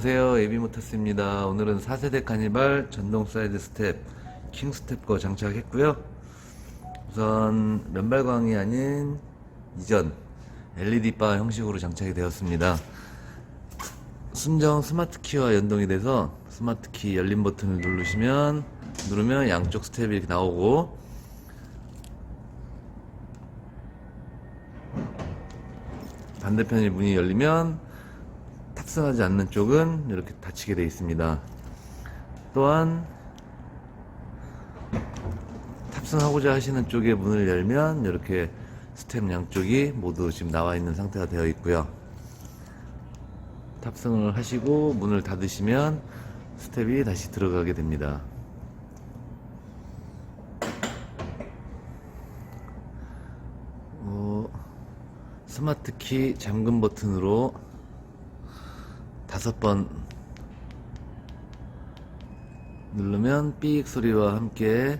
안녕하세요. 에비모터스입니다. 오늘은 4세대 카니발 전동 사이드 스텝, 킹 스텝 거 장착했고요. 우선 면발광이 아닌 이전 LED 바 형식으로 장착이 되었습니다. 순정 스마트 키와 연동이 돼서 스마트 키 열림 버튼을 누르시면 누르면 양쪽 스텝이 이렇게 나오고 반대편의 문이 열리면 탑승하지 않는 쪽은 이렇게 닫히게 되어 있습니다. 또한 탑승하고자 하시는 쪽의 문을 열면 이렇게 스텝 양쪽이 모두 지금 나와 있는 상태가 되어 있고요. 탑승을 하시고 문을 닫으시면 스텝이 다시 들어가게 됩니다. 어, 스마트 키 잠금 버튼으로 다섯 번 누르면 삐익 소리와 함께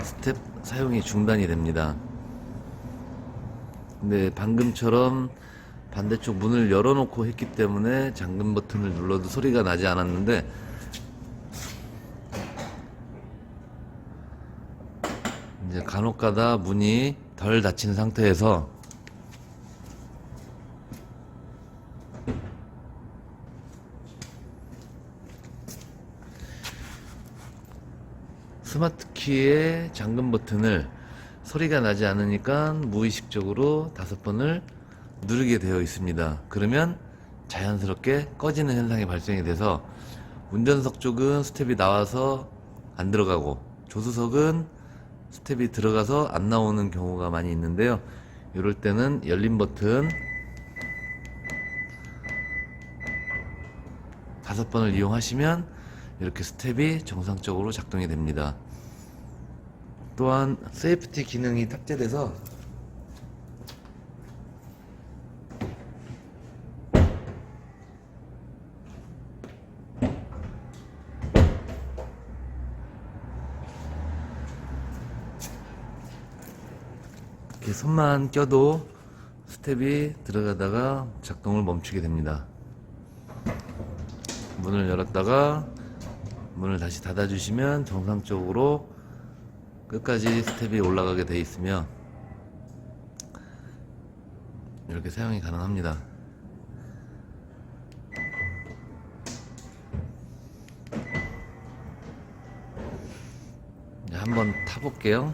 스텝 사용이 중단이 됩니다. 근데 방금처럼 반대쪽 문을 열어놓고 했기 때문에 잠금 버튼을 눌러도 소리가 나지 않았는데 이제 간혹가다 문이 덜 닫힌 상태에서 스마트 키의 잠금 버튼을 소리가 나지 않으니까 무의식적으로 다섯 번을 누르게 되어 있습니다. 그러면 자연스럽게 꺼지는 현상이 발생이 돼서 운전석 쪽은 스텝이 나와서 안 들어가고 조수석은 스텝이 들어가서 안 나오는 경우가 많이 있는데요. 이럴 때는 열린 버튼 다섯 번을 이용하시면 이렇게 스텝이 정상적으로 작동이 됩니다. 또한 세이프티 기능이 탑재돼서 이렇게 손만 껴도 스텝이 들어가다가 작동을 멈추게 됩니다. 문을 열었다가 문을 다시 닫아주시면 정상적으로 끝까지 스텝이 올라가게 돼 있으며 이렇게 사용이 가능합니다. 이제 한번 타볼게요.